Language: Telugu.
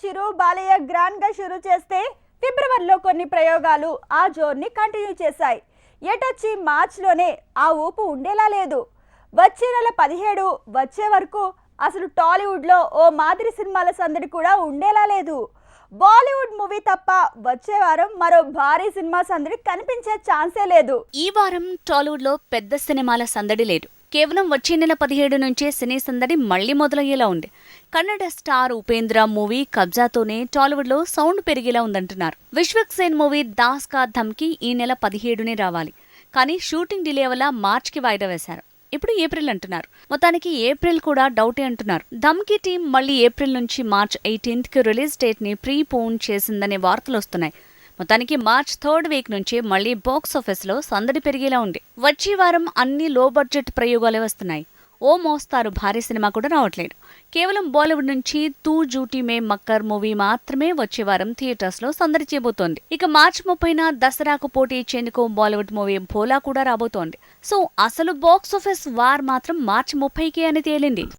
చిరు బాలయ్య గ్రాండ్గా షురూ చేస్తే ఫిబ్రవరిలో కొన్ని ప్రయోగాలు ఆ జోర్ని కంటిన్యూ చేశాయి. ఎటొచ్చి మార్చిలోనే ఆ ఊపు ఉండేలా లేదు. వచ్చే నెల పదిహేడు వచ్చే వరకు అసలు టాలీవుడ్లో ఓ మాదిరి సినిమాల సందడి కూడా ఉండేలా లేదు. బాలీవుడ్ మూవీ తప్ప వచ్చే వారం మరో భారీ సినిమా సందడి కనిపించే ఛాన్సే లేదు. ఈ వారం టాలీవుడ్లో పెద్ద సినిమాల సందడి లేదు. కేవలం వచ్చే నెల పదిహేడు నుంచే సినీ సందడి మళ్ళీ మొదలయ్యేలా ఉంది. కన్నడ స్టార్ ఉపేంద్ర మూవీ కబ్జాతోనే టాలీవుడ్లో సౌండ్ పెరిగేలా ఉందంటున్నారు. విశ్వక్ సేన్ మూవీ దాస్ కా ధమ్కి ఈ నెల పదిహేడునే రావాలి. కానీ షూటింగ్ డిలే వల్ల మార్చ్కి వాయిదా వేశారు. ఇప్పుడు ఏప్రిల్ అంటున్నారు. మొత్తానికి ఏప్రిల్ కూడా డౌటే అంటున్నారు. ధమ్కి టీం మళ్ళీ ఏప్రిల్ నుంచి మార్చ్ ఎయిటీన్త్కి రిలీజ్ డేట్ని ప్రీ పోన్ చేసిందనే వార్తలు వస్తున్నాయి. మొత్తానికి మార్చ్ థర్డ్ వీక్ నుంచి మళ్ళీ బాక్స్ ఆఫీస్లో సందడి పెరిగేలా ఉంది. వచ్చే వారం అన్ని లో బడ్జెట్ ప్రయోగాలే వస్తున్నాయి. ఓ మోస్తారు భారీ సినిమా కూడా రావట్లేదు. కేవలం బాలీవుడ్ నుంచి తూ జూటీ మే మక్కర్ మూవీ మాత్రమే వచ్చే వారం థియేటర్స్లో సందడి చేయబోతోంది. ఇక మార్చి ముప్పైన దసరాకు పోటీ ఇచ్చేందుకు బాలీవుడ్ మూవీ భోలా కూడా రాబోతోంది. సో అసలు బాక్స్ ఆఫీస్ వార్ మాత్రం మార్చి ముప్పైకే అని తేలింది.